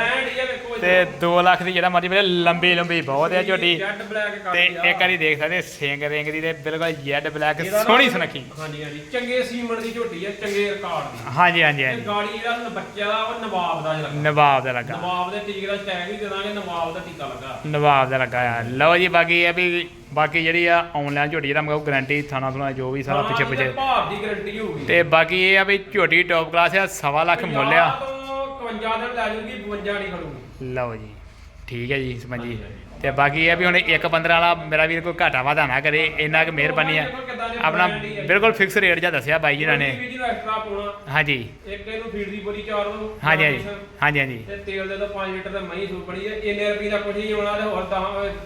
ਤੇ 2 ਲੱਖ ਦੀ ਜਿਹੜਾ ਮਰਜ਼ੀ ਮੇਰੇ ਲੰਬੀ ਲੰਬੀ ਬਹੁਤ ਹੈ ਝੋਟੀ। ਜੈਡ ਬਲੈਕ ਕਰ ਤੇ ਇੱਕ ਵਾਰੀ ਦੇਖ ਸਕਦੇ ਸਿੰਗ ਰਿੰਗ ਦੀ ਤੇ ਬਿਲਕੁਲ ਜੈਡ ਬਲੈਕ ਸੋਹਣੀ ਸੁਨੱਖੀ। ਹਾਂਜੀ ਹਾਂਜੀ। ਚੰਗੇ ਸੀਮਨ ਦੀ ਝੋਟੀ ਹੈ ਚੰਗੇ ਰਿਕਾਰਡ ਦੀ। ਹਾਂਜੀ ਹਾਂਜੀ ਗਾੜੀ ਜਿਹੜਾ ਨ- ਬੱਚਾ ਦਾ ਉਹ ਨਵਾਬ ਦਾ ਜਿਹੜਾ। ਨਵਾਬ ਦਾ ਲੱਗਾ। ਨਵਾਬ ਦੇ ਟੀਕੇ ਦਾ ਟੈਗ ਵੀ ਦੇ ਦਾਂਗੇ ਨਵਾਬ ਦਾ ਟੀਕਾ ਲੱਗਾ। ਨਵਾਬ ਦਾ ਲੱਗਾ ਲਓ ਜੀ ਬਾਕੀ ਇਹ ਵੀ ਬਾਕੀ ਜਿਹੜੀ ਆ ਆਨਲਾਈਨ ਝੋਟੀ ਜਿਹੜਾ ਮਗਾਉ ਗਾਰੰਟੀ ਥਾਣਾ ਥੁਣਾ ਜੋ ਵੀ ਸਾਰਾ ਪਿੱਛੇ ਪਿੱਛੇ। ਭਾਰ ਦੀ ਗਾਰੰਟੀ ਹੋਊਗੀ ਤੇ ਬਾਕੀ ਇਹ ਆ ਵੀ ਝੋਟੀ ਟੌਪ ਕਲਾਸ ਆ ਸਵਾ ਲੱਖ ਮੁੱਲ ਆ। 51 ਦਿਨ ਲੈ ਜੂਗੀ 52 ਨਹੀਂ ਖੜੂਗੀ। ਲਓ ਜੀ ਠੀਕ ਹੈ ਜੀ ਸਮਝੀ। ਤੇ ਬਾਕੀ ਇਹ ਵੀ ਹੁਣ ਇੱਕ 15 ਵਾਲਾ ਮੇਰਾ ਵੀਰ ਕੋਈ ਘਾਟਾ ਵਾਧਾ ਨਾ ਕਰੇ ਇੰਨਾ ਕਿ ਮਿਹਰਬਾਨੀ ਆ। ਆਪਣਾ ਬਿਲਕੁਲ ਫਿਕਸ ਰੇਟ ਜਿਹਾ ਦੱਸਿਆ ਬਾਈ ਜਿਨ੍ਹਾਂ ਨੇ। ਹਾਂਜੀ। ਇੱਕ ਇਹਨੂੰ ਫੀਡ ਦੀ ਬੋਰੀ ਚਾਰ ਦੋ ਹਾਂਜੀ ਹਾਂਜੀ। ਹਾਂਜੀ ਹਾਂਜੀ। ਤੇ ਤੇਲ ਦੇ ਦੋ 5 ਲੀਟਰ ਦਾ ਮਹੀਂ ਸੁਪਣੀ ਹੈ। ਇੰਨੇ ਰੁਪਏ ਦਾ ਕੁਝ ਨਹੀਂ ਹੋਣਾ ਤੇ ਹੋਰ 10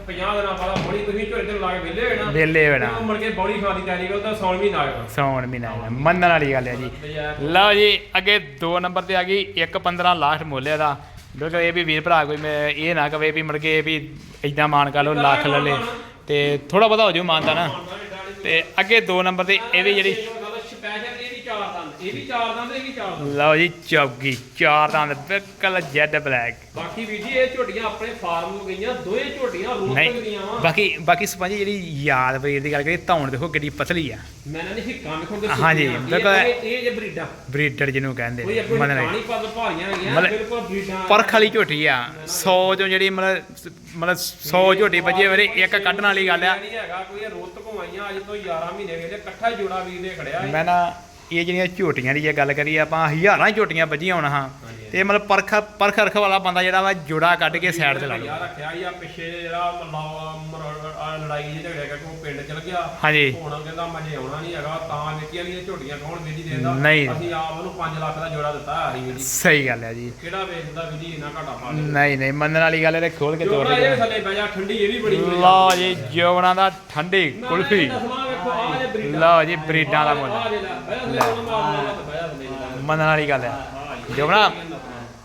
50 ਦਿਨਾਂ ਬਾਅਦ ਬੋਲੀ ਤੁਸੀਂ ਝੋਲੇ ਤੇ ਲਾ ਕੇ ਵਿਹਲੇ ਹੋਣਾ ਤੇ ਉਹ ਮੁੜ ਕੇ ਬੋਲੀ ਖਾਣ ਦੀ ਤਿਆਰੀ ਕਰੋ ਤਾਂ ਸੌਣ ਵੀ ਨਾ ਆਏਗਾ ਸੌਣ ਮਹੀਨਾ ਆਇਆ। ਮੰਨਣ ਵਾਲੀ ਗੱਲ ਹੈ ਜੀ। ਲਓ ਜੀ ਅੱਗੇ 2 ਨੰਬਰ ਤੇ ਆ ਗਈ। 1 15 ਲਾਸਟ ਮੁੱਲ ਇਹਦਾ। ਬਿਲਕੁਲ ਇਹ ਵੀ ਵੀਰ ਭਰਾ ਕੋਈ ਮੈਂ ਇਹ ਨਾ ਕਵੇ ਵੀ ਮੁੜ ਕੇ ਵੀ ਇਦਾਂ ਮਾਨ ਕਰ ਲਓ, ਲੱਖ ਲੈ ਲੇ। ਤੇ ਥੋੜਾ ਬਹੁਤਾ ਹੋ ਜਾਊ ਮਾਨਦਾ ਨਾ। ਤੇ ਅੱਗੇ 2 ਨੰਬਰ ਤੇ ਵੀ ਜਿਹੜੀ ਚਾਰ ਦੰਦ ਇਹ ਵੀ ਚਾਰ ਦੰਦ ਇਹ ਵੀ ਚਾਰ ਦੰਦ। ਲਓ ਜੀ ਚੌਗੀ ਚਾਰ ਦੰਦ ਬਿਲਕੁਲ ਜੈਡ ਬਲੈਕ ਬਾਕੀ ਵੀਰ ਜੀ ਇਹ ਝੋਟੀਆਂ ਆਪਣੇ ਫਾਰਮ ਨੂੰ ਗਈਆਂ ਦੋਏ ਝੋਟੀਆਂ ਨਹੀਂ ਦੀਆਂ ਵਾ। ਬਾਕੀ ਬਾਕੀ ਸਪੰਜ ਜਿਹੜੀ ਯਾਦ ਬਰੀਡ ਦੀ ਗੱਲ ਕਰੀਏ ਧੌਣ ਦੇਖੋ ਕਿੱਡੀ ਪਤਲੀ ਆ। ਮੈਂ ਨਾ ਨਹੀਂ ਹਿੱਕਾਂ ਵੇਖੋਗੇ ਹਾਂਜੀ, ਸੁੱਕੀਆਂ। ਬਿਲਕੁਲ। ਇਹ ਇਹ ਜੇ ਬਰੀਡਾਂ। ਬਰੀਡਰ ਜਿਹਨੂੰ ਕਹਿੰਦੇ ਨੇ ਮੰਨ ਪਾਣੀ ਪੱਲ ਭਾਰੀਆਂ ਹੈਗੀਆਂ ਮਤਲਬ ਬਿਲਕੁਲ ਬਰੀਡਾਂ ਪਰਖ ਵਾਲੀ ਝੋਟੀ ਆ। 100 ਚੋਂ ਜਿਹੜੀ ਮਤਲਬ ਮਤਲਬ 100 ਝੋਟੀ ਵੱਜੇ ਵੇਰੇ ਇੱਕ ਕੱਢਣ ਵਾਲੀ ਗੱਲ ਆ। ਨਹੀਂ ਹੈਗਾ ਕੋਈ ਰੋਤ ਘੁਮਾਈਆਂ ਅੱਜ ਤੋਂ 11 ਮਹੀਨੇ ਵੇਲੇ ਇਕੱਠਾ ਜੋੜਾ ਵੀਰ ਦੇ ਖੜਿਆ ਹੈ ਮੈਂ ਨਾ ਇਹ ਜਿਹੜੀਆਂ ਝੋਟੀਆਂ ਦੀ ਜੇ ਗੱਲ ਕਰੀਏ ਆਪਾਂ ਹਜ਼ਾਰਾਂ ਝੋਟੀਆਂ ਵੱਜੀਆਂ ਹੋਣ ਹਾਂ। ਤੇ ਮਤਲਬ ਪਰਖ ਪਰਖ ਰਖ ਵਾਲਾ ਬੰਦਾ ਜਿਹੜਾ ਵਾ ਜੋੜਾ ਕੱਢ ਕੇ ਸਾਈਡ ਤੇ ਲਾ ਲਓ। ਰੱਖਿਆ ਆ ਪਿੱਛੇ ਜਿਹੜਾ ਮਲਾਵਾ ਲੜਾਈ ਜਿਹੀ ਝਗੜਿਆ ਕਿ ਉਹ ਪਿੰਡ ਚਲ ਗਿਆ। ਹਾਂਜੀ। ਹੁਣ ਕਹਿੰਦਾ ਮਜੇ ਆਉਣਾ ਨਹੀਂ ਹੈਗਾ ਤਾਂ ਵੇਖੀਆਂ ਨਹੀਂ ਝੋਟੀਆਂ ਕੌਣ ਵੇਚੀ ਦੇਦਾ? ਨਹੀਂ। ਅਸੀਂ ਆਪ ਉਹਨੂੰ 5 ਲੱਖ ਦਾ ਜੋੜਾ ਦਿੱਤਾ ਅਸੀਂ ਵੀ ਜੀ ਸਹੀ ਗੱਲ ਹੈ ਜੀ। ਕਿਹੜਾ ਵੇਚਦਾ ਵੀ ਜੀ ਇੰਨਾ ਘਾਟਾ ਪਾ ਨਹੀਂ ਨਹੀਂ ਮੰਨਣ ਵਾਲੀ ਗੱਲ ਹੈ ਖੋਲ ਕੇ ਤੋੜ ਦੇ। ਥੱਲੇ ਬਹਿ ਜਾ ਠੰਡੀ ਇਹ ਵੀ ਬੜੀ ਲਓ ਜੀ ਜੋਗਣਾ ਦਾ ਠੰਡੀ ਕੁਲਫੀ। ਜੇ ਬਰੀਡਾਂ। ਲਓ ਜੀ ਬਰੀਡਾਂ ਦਾ ਮੁੱਲ। ਆ ਲੈ। ਮਾਰ ਮਾਰ ਜਾ। ਮੰਨਣ ਵਾਲੀ ਗੱਲ ਹੈ ਜੋਗਣਾ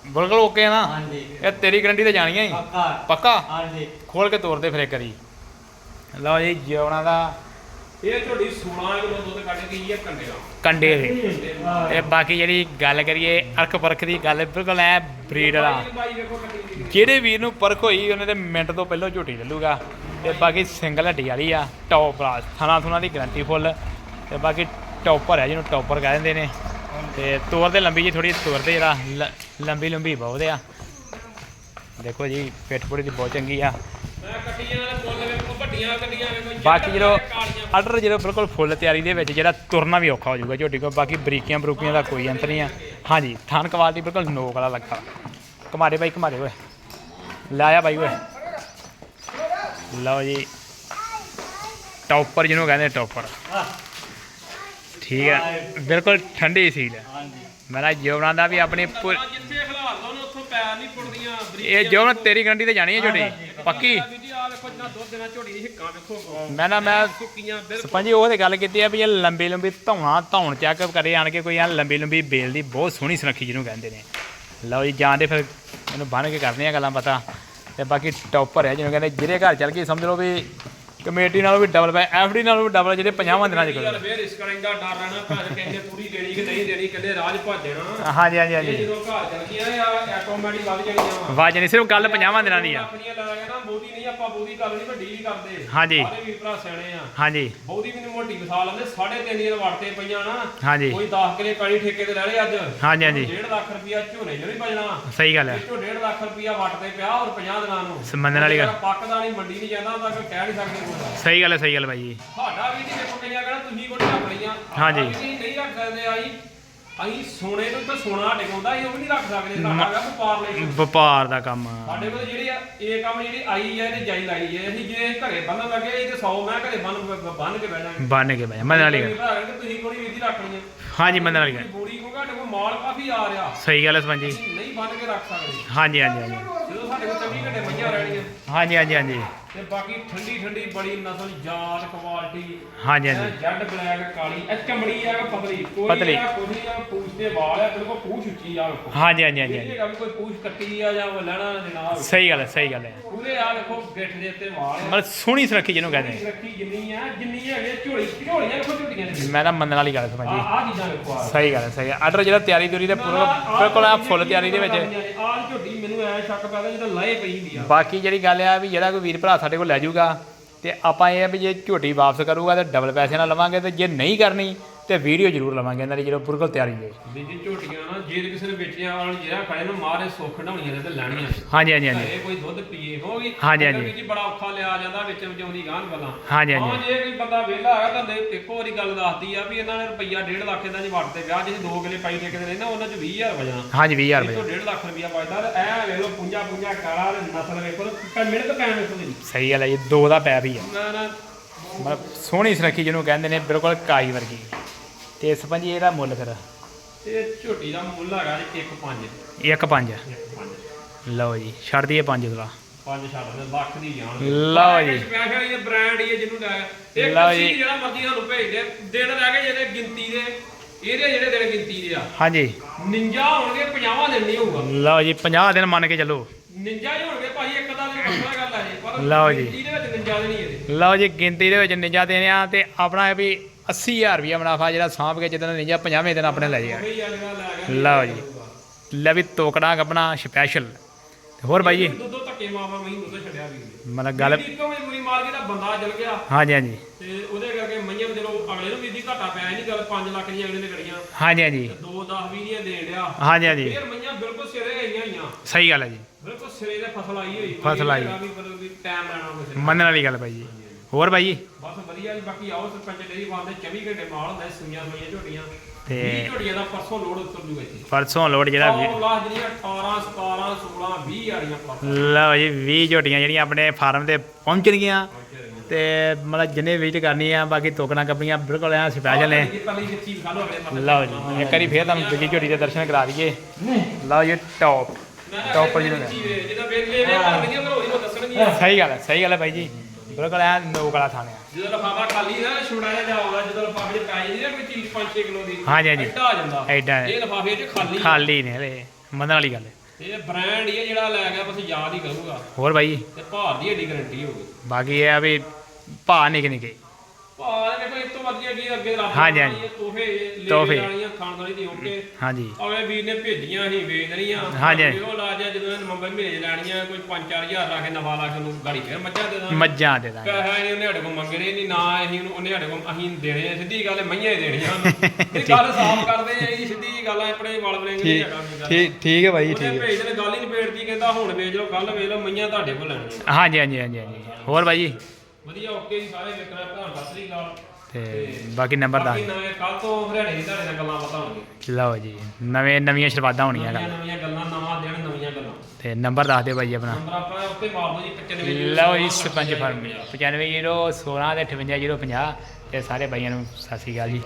ਬਿਲਕੁਲ ਓਕੇ ਆ ਨਾ? ਹਾਂਜੀ। ਇਹ ਤੇਰੀ ਗਰੰਟੀ ਤੇ ਜਾਣੀ ਹੈ ਪੱਕਾ। ਪੱਕਾ? ਹਾਂਜੀ। ਖੋਲ ਕੇ ਤੋੜ ਦੇ ਫਿਰ ਇੱਕ ਵਾਰੀ। ਲਓ ਜੀ ਜੋਗਣਾ ਦਾ। ਇਹ ਤੁਹਾਡੀ 16 ਕਿਲੋ ਦੁੱਧ ਕੱਢ ਗਈ ਹੈ ਕੰਡੇ ਦਾ। ਕੰਡੇ ਦੇ। ਤੇ ਬਾਕੀ ਜਿਹੜੀ ਗੱਲ ਕਰੀਏ ਅਰਖ ਪਰਖ ਦੀ ਗੱਲ ਬਿਲਕੁਲ ਐ ਬਰੀਡ ਦੀ ਜਿਹੜੇ ਵੀਰ ਨੂੰ ਪਰਖ ਹੋਈ ਉਹਨੇ ਤੇ ਮਿੰਟ ਤੋਂ ਪਹਿਲਾਂ ਝੋਟੀ ਲੱਲੂਗਾ ਤੇ ਬਾਕੀ ਸਿੰਗਲ ਹੱਡੀ ਵਾਲੀ ਆ ਟੌਪ ਕਲਾਸ ਥਣਾ ਥੁਣਾ ਦੀ ਗਰੰਟੀ ਫੁੱਲ ਤੇ ਬਾਕੀ ਟੌਪਰ ਹੈ ਜਿਹਨੂੰ ਟੌਪਰ ਕਹਿ ਦਿੰਦੇ ਨੇ। ਤੇ ਤੋਰ ਤੇ ਲੰਬੀ ਜੀ ਥੋੜੀ ਤੋਰ ਤੇ ਜਿਹੜਾ ਲ- ਲੰਬੀ ਲੰਬੀ ਬਹੁਤ ਆ। ਦੇਖੋ ਜੀ, ਪਿੱਠ ਪੁੜੀ ਦੀ ਬਹੁਤ ਚੰਗੀ ਆ। ਬਾਕੀ ਜਦੋਂ ਕਾਲੀਆਂ ਆਰਡਰ ਜਦੋਂ ਬਿਲਕੁਲ ਫੁੱਲ ਤਿਆਰੀ ਦੇ ਵਿੱਚ ਜਿਹੜਾ ਤੁਰਨਾ ਵੀ ਔਖਾ ਹੋ ਜਾਊਗਾ ਝੋਟੀ ਕੋ ਬਾਕੀ ਬਰੀਕੀਆਂ ਬਰੂਕੀਆਂ ਦਾ ਕੋਈ ਅੰਤ ਨਹੀਂ ਆ। ਹਾਂਜੀ, ਥਣ ਕੁਆਲਿਟੀ ਬਿਲਕੁਲ ਨੋਕ ਵਾਲਾ ਲੱਗਾ ਕਮਾਰੇ ਬਾਈ ਕਮਾਰੇ ਓਏ। ਲਾਇਆ ਬਾਈ ਓਏ। ਲਓ ਜੀ। ਟੌਪਰ ਜਿਹਨੂੰ ਕਹਿੰਦੇ ਟੌਪਰ। ਠੀਕ ਹੈ। ਬਿਲਕੁਲ ਠੰਡੀ ਸੀਲ ਹੈ ਮੇਰਾ ਜੋਬਨਾਂ ਦਾ ਵੀ ਆਪਣੀ ਜਿੱਥੇ ਖਲਾਰ ਦੋ ਉਹਨੂੰ ਉੱਥੋਂ ਪੈਰ ਨਹੀਂ ਪੁੱਟਦੀਆਂ ਇਹ ਜੋਬਨ ਤੇਰੀ ਗਰੰਟੀ ਤੇ ਜਾਣੀ ਹੈ ਝੋਟੀ। ਪੱਕੀ? ਮੈਂ ਨਾ ਮੈਂ ਸੁੱਕੀਆਂ ਬਿਲਕੁਲ। ਸਪੰਜੀ ਉਹ ਤੇ ਗੱਲ ਕੀਤੀ ਆ ਵੀ ਇਹ ਲੰਬੀ ਲੰਬੀ ਧੌਣਾ ਧੌਣ ਚੱਕ ਕਰੇ ਆਣ ਕੇ ਕੋਈ ਆ ਲੰਬੀ ਲੰਬੀ ਬੇਲ ਦੀ ਬਹੁਤ ਸੋਹਣੀ ਸੁਨੱਖੀ ਜਿਹਨੂੰ ਕਹਿੰਦੇ ਨੇ। ਲਓ ਜੀ ਜਾਂਦੇ ਫਿਰ ਇਹਨੂੰ ਬੰਨ ਕੇ ਕਰਦੇ ਆ ਗੱਲਾਂ ਪਤਾ। ਤੇ ਬਾਕੀ ਟੌਪਰ ਹੈ ਜਿਹਨੂੰ ਕਹਿੰਦੇ ਜਿਹੜੇ ਘਰ ਚੱਲ ਗਈ ਸਮਝ ਲਓ ਵੀ ਕਮੇਟੀ ਨਾਲੋਂ ਵੀ ਡਬਲ ਪੈ ਐਫਡੀ ਨਾਲੋਂ ਵੀ ਡਬਲ ਜਿਹੜੇ 50 ਦਿਨਾਂ ਚ ਯਾਰ ਕਰੋ। ਫੇਰ ਇਸ ਕਰੇਂਗਾ ਡਰ ਰਹਿਣਾ ਭਾਜ ਕਹਿੰਦੇ ਪੂਰੀ ਦੇਣੀ ਕਿ ਨਹੀਂ ਦੇਣੀ ਕਹਿੰਦੇ ਰਾਜ ਭਾਜਣਾ ਹਾਂਜੀ ਹਾਂਜੀ ਇਹ ਹਾਂਜੀ ਜਦੋਂ ਘਰ ਚਲ ਗਈਆਂ ਆ ਆਟੋਮੈਟਿਕ ਵੱਧ ਜਾਣੀਆਂ ਵਾ। ਵਾਜ ਨਹੀਂ ਸਿਰਫ ਗੱਲ 50 ਦਿਨਾਂ ਦੀ ਆ। ਆਪਣੀਆਂ ਲਾ ਗਿਆ ਨਾ ਨਹੀਂ ਬੋਦੀ ਗੱਲ ਨਹੀਂ ਵੱਡੀ ਵੀ ਕਰਦੇ। ਹਾਂਜੀ। ਸਾਰੇ ਵੀਰ ਭਰਾ ਸਿਆਣੇ ਆ। ਹਾਂਜੀ। ਬੋਦੀ ਵੀ ਨੀ ਮੋਟੀ ਮਿਸਾਲ ਲੈਂਦੇ 3.5 ਦੀਆਂ ਵੜਤੇ ਪਈਆਂ ਨਾ। ਹਾਂਜੀ। ਕੋਈ 10 ਕਿਲੇ ਪੈਲੀ ਠੇਕੇ ਤੇ ਲੈ ਲਏ ਅੱਜ। ਹਾਂਜੀ ਹਾਂਜੀ। 1.5 ਲੱਖ ਰੁਪਇਆ ਝੋਨੇ ਚ ਨਹੀਂ ਬਜਣਾ ਸਹੀ ਗੱਲ ਹੈ ਵਿੱਚੋਂ 1.5 ਲੱਖ ਰੁਪਇਆ ਵੱਟ ਤੇ ਪਿਆ ਔਰ 50 ਦਿਨਾਂ ਨੂੰ। ਮੰਨਣ ਵਾਲੀ ਗੱਲ। ਪੱਕਦਾ ਨਹੀਂ ਮੰਡੀ ਨਹੀਂ ਜਾਂਦਾ ਉਹਦਾ ਕੋਈ ਕਹਿ ਨਹੀਂ ਸਕਦੇ ਕੋਈ। ਸਹੀ ਗੱਲ ਹੈ ਸਹੀ ਗੱਲ ਬਾਈ ਜੀ। ਸਾਡਾ ਵੀ ਨਹੀਂ ਵੇਖੋ ਕਈਆਂ ਕਹਿੰਦਾ ਤੁਸੀਂ ਕੋਲ ਰੱਖ ਲਈਆਂ। ਹਾਂਜੀ। ਅਸੀਂ ਵੀ ਨਹੀਂ ਰੱਖ ਸਕਦੇ ਆਈ। ਅਸੀਂ ਸੋਨੇ ਨੂੰ ਤਾਂ ਸੋਨਾ ਡਿਗਾਉਂਦਾ ਅਸੀਂ ਉਹ ਵੀ ਨਹੀਂ ਰੱਖ ਸਕਦੇ ਸਾਡਾ ਹੈਗਾ ਵਪਾਰ ਲਈ। ਵਪਾਰ ਦਾ ਕੰਮ। ਸਾਡੇ ਕੋਲ ਜਿਹੜੀ ਆ ਇਹ ਕੰਮ ਜਿਹੜੀ ਆਈ ਹੈ ਇਹਦੀ ਜਾਈ ਲਾਈ ਹੈ ਅਸੀਂ ਜੇ ਘਰੇ ਬੰਨਣ ਲੱਗੇ ਇਹ ਤੇ 100 ਮੈਂ ਘਰੇ ਬੰਨ ਬੰਨ ਕੇ ਬਹਿ ਜਾਵਾਂਗੇ ਬੰਨ ਕੇ ਬਈ ਮੰਨਣ ਵਾਲੀ ਗੱਲ। ਭਰਾ ਕਹਿੰਦੇ ਤੁਸੀਂ ਕੋਣੀ ਵਿਧੀ ਰੱਖ ਲਈਆਂ ਹਾਂਜੀ ਮੰਨਣ ਵਾਲੀ ਗੱਲ। ਬੋਰੀ ਕੋ ਘਾਟੇ ਕੋਲ ਮਾਲ ਕਾਫੀ ਆ ਰਿਹਾ। ਸਹੀ ਗੱਲ ਹੈ ਸਪੰਜੀ ਅਸੀਂ ਨਹੀਂ ਬੰਨ ਕੇ ਰੱਖ ਸਕਦੇ। ਹਾਂਜੀ ਹਾਂਜੀ ਹਾਂਜੀ। ਜਦੋਂ ਸਾਡੇ ਕੋਲ 24 ਘੰਟੇ ਮਈਆਂ ਰਹਿਣੀਆਂ ਹਾਂਜੀ ਹਾਂਜੀ ਹਾਂਜੀ। ਤੇ ਬਾਕੀ ਠੰਡੀ ਠੰਡੀ ਬੜੀ ਨਸਲ ਜਾਤ ਕੁਆਲਿਟੀ ਹਾਂਜੀ ਹਾਂਜੀ। ਜੈਡ ਬਲੈਕ ਕਾਲੀ ਇਹ ਚਮੜੀ ਆ ਪਤਲੀ? ਕੋਈ ਪਤਲੀ। ਆ ਕੋਈ ਆ ਪੂਛ ਦੇ ਵਾਲ ਆ ਬਿਲਕੁਲ ਪੂਛ ਉੱਚੀ ਆ ਵੇਖੋ। ਹਾਂਜੀ ਹਾਂਜੀ ਹਾਂਜੀ ਇਹ ਹਾਂਜੀ। ਹੈਗਾ ਵੀ ਕੋਈ ਪੂਛ ਕੱਟੀ ਆ ਜਾਂ ਉਹ ਲੈਣਾ ਜਨਾਬ ਸਹੀ ਗੱਲ ਹੈ ਸਹੀ ਗੱਲ ਹੈ। ਪੂਰੇ ਆ ਵੇਖੋ ਗਿੱਠ ਦੇ ਉੱਤੇ ਵਾਲ ਆ। ਮਤਲਬ ਸੋਹਣੀ ਸੁਰੱਖੀ ਜਿਹਨੂੰ ਕਹਿੰਦੇ ਨੇ। ਰੱਖੀ ਜਿੰਨੀ ਆ ਜਿੰਨੀ ਹੈਗੇ ਝੋਲੀ ਝੋਲੀਆਂ ਵੇਖੋ ਝੋਟੀਆਂ ਨੇ ਮੈਂ ਤਾਂ ਮੰਨਣ ਵਾਲੀ ਗੱਲ ਸਮਝੀ ਆ ਚੀਜ਼ਾਂ ਵੇਖੋ ਆ। ਸਹੀ ਗੱਲ ਹੈ ਸਹੀ ਹੈ। ਆਰਡਰ ਜਿਹੜਾ ਤਿਆਰੀ ਦੂਰੀ ਦੇ ਪੂਰਾ ਬਿਲਕੁਲ ਆ ਫੁੱਲ ਤਿਆਰੀ ਦੇ ਵਿੱਚ। ਆਹ ਝੋਟੀ ਮੈਨੂੰ ਐ ਸ਼ੱਕ ਪੈਦਾ ਜਦੋਂ ਲਾਏ ਪਈ ਹੁੰਦੀ ਆ। ਬਾਕੀ ਜਿਹੜੀ ਗੱਲ ਆ ਵੀ ਜਿਹੜਾ ਕੋਈ ਵੀਰ ਭਰਾ ਸਾਡੇ ਕੋਲ ਲੈ ਜਾਊਗਾ ਤੇ ਆਪਾਂ ਇਹ ਆ ਵੀ ਜੇ ਝੋਟੀ ਵਾਪਸ ਕਰੂਗਾ ਤੇ ਡਬਲ ਪੈਸੇ ਨਾਲ ਲਵਾਂਗੇ ਤੇ ਜੇ ਨਹੀਂ ਕਰਨੀ ਤੇ ਵੀਡੀਓ ਜ਼ਰੂਰ ਲਵਾਂਗੇ ਇਹਨਾਂ ਦੀ ਜਦੋਂ ਬਿਲਕੁਲ ਤਿਆਰੀ ਦੇ ਵੀ ਜੀ ਝੋਟੀਆਂ ਨਾ ਜੇ ਤੇ ਕਿਸੇ ਨੇ ਵੇਚੀਆਂ ਵਾਲ ਜਿਹੜਾ ਖਾਏ ਨਾ ਮਾਰੇ ਸੁੱਖ ਢਾਉਣੀਆਂ ਨੇ ਤੇ ਲੈਣੀਆਂ ਹਾਂਜੀ ਹਾਂਜੀ ਹਾਂਜੀ। ਇਹ ਕੋਈ ਦੁੱਧ ਪੀਏ ਹੋਗੀ ਹਾਂਜੀ, ਹਾਂਜੀ। ਵੀ ਜੀ ਬੜਾ ਔਖਾ ਲਿਆ ਜਾਂਦਾ ਵਿੱਚ ਵਜਾਉਂਦੀ ਗਾਂ ਗੱਲਾਂ। ਹਾਂਜੀ ਹਾਂ ਹਾਂਜੀ ਜੇ ਕੋਈ ਬੰਦਾ ਵਿਹਲਾ ਹੈਗਾ ਤਾਂ ਦੇ- ਇੱਕੋ ਵਾਰੀ ਗੱਲ ਦੱਸਦੀ ਆ ਵੀ ਇਹਨਾਂ ਨੇ ਰੁਪਈਆ 1.5 ਲੱਖ ਦੀ ਵੜਤੇ ਵਿਆਹ ਜਿਹੇ 2 ਕਿਲੇ ਪਾਈ ਠੇਕੇ ਦੇ ਰਹਿੰਦਾ ਉਹਨਾਂ ਚ 20000 ਵਜਣਾ। ਹਾਂਜੀ 20000 ਇਹ ਤੋਂ ਰੁਪਏ 1.5 ਲੱਖ ਰੁਪਈਆ ਵਜਦਾ ਤੇ ਐ ਵੇਖ ਲਓ ਪੁੰਜਾ ਪੁੰਜਾ ਕਾਲਾ ਤੇ ਨਸਲ ਵੇਖੋ ਤੇ ਮਿਹਨਤ ਪੈਣ ਵੇਖੋ ਦੀ। ਸਹੀ ਗੱਲ ਹੈ ਜੀ ਦੋ ਦਾ ਪੈ ਵੀ ਆ। ਨਾ ਸੋਹਣੀ ਸੁਰੱਖੀ ਜਿਹਨੂੰ ਕਹਿੰਦੇ ਨੇ ਬਿਲਕੁਲ ਕਾਈ ਵਰਗੀ। ਤੇ ਸਪੰਜੀ ਇਹਦਾ ਮੁੱਲ ਫਿਰ? ਇਹ ਝੋਟੀ ਦਾ ਮੁੱਲ ਹੈਗਾ ਜੀ 1.5 ਇੱਕ ਪੰਜ। 1.5 ਲਓ ਜੀ ਛੱਡ ਦਈਏ ਪੰਜ ਦਾ। ਪੰਜ ਛੱਡ ਦੇ ਲੱਖ ਦੀ ਜਾਣ ਲਓ ਜੀ। ਸਪੈਸ਼ਲ ਇਹ ਬ੍ਰਾਂਡ ਹੀ ਹੈ ਜਿਹਨੂੰ ਲੈ ਇਹ ਲਓ ਜੀ। ਜਿਹੜਾ ਮਰਜ਼ੀ ਸਾਨੂੰ ਭੇਜ ਦੇ ਦਿਨ ਰਹਿ ਗਏ ਜਿਹੜੇ ਗਿਣਤੀ ਦੇ। ਇਹਦੇ ਜਿਹੜੇ ਦਿਨ ਗਿਣਤੀ ਦੇ ਆ। ਹਾਂਜੀ। ਨਿੰਜਾ ਹੋਣਗੇ 50 ਦਿਨ ਨਹੀਂ ਹੋਊਗਾ। ਲਓ ਜੀ 50 ਦਿਨ ਮੰਨ ਕੇ ਚੱਲੋ। ਨਿੰਜਾ ਹੀ ਹੋਣਗੇ ਭਾਈ ਇੱਕ ਦਾ ਦਿਨ ਵੱਖਰਾ ਗੱਲ ਆ ਜੀ। ਪਰ ਲਓ ਜੀ। ਗਿਣਤੀ ਦੇ ਵਿੱਚ ਨਿੰਜਾ ਦੇ ਨਹੀਂ ਇਹਦੇ। ਲਓ ਜੀ ਗਿਣਤੀ ਦੇ ਵਿੱਚ ਨਿਜਾ ਦੇਣੇ ਆ ਤੇ ਆਪਣਾ ਇਹ ਵੀ 80000 ਰੁਪਇਆ ਮੁਨਾਫਾ ਜਿਹੜਾ ਸਾਂਭ ਕੇ ਜਦੋਂ ਨਹੀਂ ਜਾਂ 50ਵੇਂ ਦਿਨ ਆਪਣੇ ਲੈ ਗਿਆ ਲਓ ਜੀ ਲੈ ਵੀ ਤੋਕੜਾ ਗੱਬਣਾ ਸਪੈਸ਼ਲ ਤੇ ਹੋਰ ਬਾਈ ਜੀ? ਦੁੱਧੋ ਧੱਕੇ ਮਾਵਾ ਮਹੀਂ ਦੁੱਧ ਛੱਡਿਆ ਵੀ। ਮਤਲਬ ਗੱਲ ਇੱਕੋ ਮਜਬੂਰੀ ਮਾਰ ਕੇ ਤਾਂ ਬੰਦਾ ਚਲ ਗਿਆ ਹਾਂਜੀ ਹਾਂਜੀ। ਤੇ ਉਹਦੇ ਕਰਕੇ ਮਈਆਂ ਚਲੋ ਅਗਲੇ ਨੂੰ ਵੀ ਦੀ ਘਾਟਾ ਪਿਆ ਨਹੀਂ ਗੱਲ 5 ਲੱਖ ਦੀਆਂ ਅਗਲੇ ਨੇ ਕਰੀਆਂ। ਹਾਂਜੀ ਹਾਂਜੀ। 2 10 20 ਦੀਆਂ ਦੇਣ ਡਿਆ। ਹਾਂਜੀ ਹਾਂਜੀ। ਫੇਰ ਮਈਆਂ ਬਿਲਕੁਲ ਸਿਰੇ ਗਈਆਂ ਹੋਈਆਂ। ਸਹੀ ਗੱਲ ਹੈ ਜੀ। ਬਿਲਕੁਲ ਸਿਰੇ ਦੇ ਫਸਲ ਆਈ ਹੋਈ। ਫਸਲ ਆਈ। ਟਾਈਮ ਲੈਣਾ ਨੇ। ਮੰਨਣ ਵਾਲੀ ਗੱਲ ਬਾਈ ਜੀ। ਹੋਰ ਬਾਈ ਜੀ? ਬਸ ਵਧੀਆ ਜੀ ਬਾਕੀ ਆਓ ਸਰਪੰਚ ਡੇਰੀ ਫਾਰਮ ਦੇ 24 ਘੰਟੇ ਮਾਲ ਹੁੰਦਾ ਸੁਈਆਂ ਸੁਈਆਂ ਝੋਟੀਆਂ। ਤੇ 20 ਝੋਟੀਆਂ ਦਾ ਪਰਸੋਂ ਲੋਡ ਉੱਤਰ ਜੂਗਾ ਇੱਥੇ। ਪਰਸੋਂ ਲੋਡ ਜਿਹੜਾ ਵੀ- ਉਹ ਲਾਹ ਜਿਹੜੀਆਂ 18 17 16 20 ਵਾਲੀਆਂ ਪਰਸੋਂ ਲਓ ਜੀ 20 ਝੋਟੀਆਂ ਜਿਹੜੀਆਂ ਆਪਣੇ ਫਾਰਮ ਤੇ ਪਹੁੰਚਣਗੀਆਂ। ਤੇ ਮਤਲਬ ਜਿੰਨੇ ਵਿਜ਼ਿਟ ਕਰਨੀ ਆ ਬਾਕੀ ਤੋਕਣਾ ਕੰਪਨੀਆਂ ਬਿਲਕੁਲ ਐ ਸਪੈਸ਼ਲ ਨੇ। ਲਓ ਜੀ ਇੱਕ ਵਾਰੀ ਫੇਰ ਤੁਹਾਨੂੰ ਦੂਜੀ ਝੋਟੀ ਦੇ ਦਰਸ਼ਨ ਕਰਾ ਦਈਏ। ਲਓ ਜੀ ਟੌਪ ਟੌਪ ਜਿਹਨੂੰ ਦੱਸਣਗੀਆਂ। ਸਹੀ ਗੱਲ ਹੈ ਸਹੀ ਗੱਲ ਹੈ ਬਾਈ ਜੀ। ਬਿਲਕੁਲ ਐ ਨੋਕ ਵਾਲਾ ਥਾਣੇ ਆ। ਜਦੋਂ ਲਫਾਫਾ ਖਾਲੀ ਨਾ ਛੁੜਾ ਜਿਹਾ ਜਾਊਗਾ ਜਦੋਂ ਲਫਾਫੇ ਚ ਪੈ ਜਾਂਦੀ ਨਾ ਕੋਈ ਚੀਜ਼ 5-6 ਕਿਲੋ ਦੀ ਹਾਂਜੀ, ਹਾਂਜੀ। ਐਡਾ ਆ ਜਾਂਦਾ। ਐਡਾ। ਇਹ ਲਫਾਫੇ ਚ ਖਾਲੀ ਖਾਲੀ ਨੇ ਹਲੇ ਮੰਨਣ ਵਾਲੀ ਗੱਲ ਹੈ। ਇਹ ਬ੍ਰਾਂਡ ਹੀ ਹੈ ਜਿਹੜਾ ਲੈ ਗਿਆ ਬਸ ਯਾਦ ਹੀ ਕਰੂਗਾ। ਹੋਰ ਬਾਈ? ਤੇ ਭਾਰ ਦੀ ਏਡੀ ਗਾਰੰਟੀ ਹੋਊਗੀ ਬਾਕੀ ਇਹ ਆ ਵੀ ਭਾ ਨਿੱਕੇ ਨਿੱਕੇ ਭਾਰ ਦੇਖੋ ਇਸ ਤੋਂ ਵਧੀਆ ਕੀ ਅੱਗੇ ਰੱਬ ਹਾਂਜੀ, ਹਾਂਜੀ। ਇਹ ਤੋਹਫੇ ਤੋਹਫੇ। ਲੈ ਵਾਲੀਆਂ ਖਾਣ ਵਾਲੀ ਦੀ ਓਕੇ ਹਾਂਜੀ। ਅਵੇ ਵੀਰ ਨੇ ਭੇਜੀਆਂ ਸੀ ਵੇਚ ਦੇਣੀਆਂ ਹਾਂਜੀ, ਹਾਂਜੀ। ਉਹ ਲਾ ਜਾ ਜਦੋਂ ਨਵੰਬਰ ਮਹੀਨੇ ਚ ਲੈਣੀਆਂ ਕੋਈ 5-4000 ਲਾ ਕੇ ਨਵਾ ਲਾ ਕੇ ਉਹਨੂੰ ਗਾੜੀ ਫੇਰ ਮੱਝਾਂ ਦੇ ਦਾਂ ਮੱਝਾਂ ਦੇ ਦਾਂਗੇ। ਕਹੇ ਨਹੀਂ ਉਹਨੇ ਸਾਡੇ ਕੋਲ ਮੰਗਣੇ ਨਹੀਂ ਨਾ ਅਸੀਂ ਉਹਨੂੰ ਉਹਨੇ ਸਾਡੇ ਕੋਲ ਅਸੀਂ ਦੇਣੇ ਆ। ਸਿੱਧੀ ਗੱਲ ਹੈ, ਮਈਆਂ ਹੀ ਦੇਣੀਆਂ ਉਹਨੂੰ। ਇਹ ਗੱਲ ਸਾਫ਼ ਕਰਦੇ ਆ ਇਹ ਸਿੱਧੀ ਜੀ ਗੱਲ ਆ ਆਪਣੇ ਵਾਲ ਬਲੇਂਗ ਨਹੀਂ ਹੈਗਾ ਕੋਈ ਗੱਲ। ਠੀਕ ਠੀਕ ਹੈ ਬਾਈ ਉਹਨੇ ਭੇਜ ਦੇਣ ਗੱਲ ਹੀ ਨਿਬੇੜਤੀ ਕਹਿੰਦਾ ਹੁਣ ਵੇਚ ਲਓ ਕੱਲ ਵੇਚ ਲਓ ਮਈਆਂ ਤੁਹਾਡੇ ਕੋਲ ਲੈਣੀਆਂ। ਹਾਂਜੀ ਹਾਂਜੀ ਹਾਂਜੀ ਹਾਂਜੀ। ਹੋਰ ਬਾਈ ਜੀ? ਵਧੀਆ ਓਕੇ ਜੀ ਸਾਰੇ ਵਿਕਰਾ ਭਰਾ ਸਤਿ ਸ੍ਰੀ ਅਕਾਲ। ਤੇ ਬਾਕੀ ਨੰਬਰ ਬਾਕੀ ਦੱਸ ਨਵੇਂ ਕੱਲ ਤੋਂ ਹਰਿਆਣੇ ਦੀ ਤੁਹਾਡੇ ਨਾਲ ਗੱਲਾਂ ਬਤਾਉਣਗੇ ਲਓ ਜੀ ਨਵੇਂ ਨਵੀਆਂ ਸ਼ੁਰੂਆਤਾਂ ਹੋਣੀਆਂ ਨਵੀਆਂ ਗੱਲ ਨਵੀਆਂ ਗੱਲਾਂ ਨਵਾਂ ਦਿਨ ਨਵੀਆਂ ਗੱਲਾਂ। ਤੇ ਨੰਬਰ ਦੱਸ ਦਿਓ ਬਾਈ ਆਪਣਾ। ਨੰਬਰ ਆਪਣਾ ਉੱਤੇ ਮਾਰ ਦਿਓ ਜੀ 95 ਲਓ ਜੀ ਸਰਪੰਚ ਫਾਰਮ 95 16 ਤੇ 58 050 ਤੇ ਸਾਰੇ ਬਾਈਆਂ ਨੂੰ ਸਤਿ ਸ਼੍ਰੀ ਅਕਾਲ ਜੀ।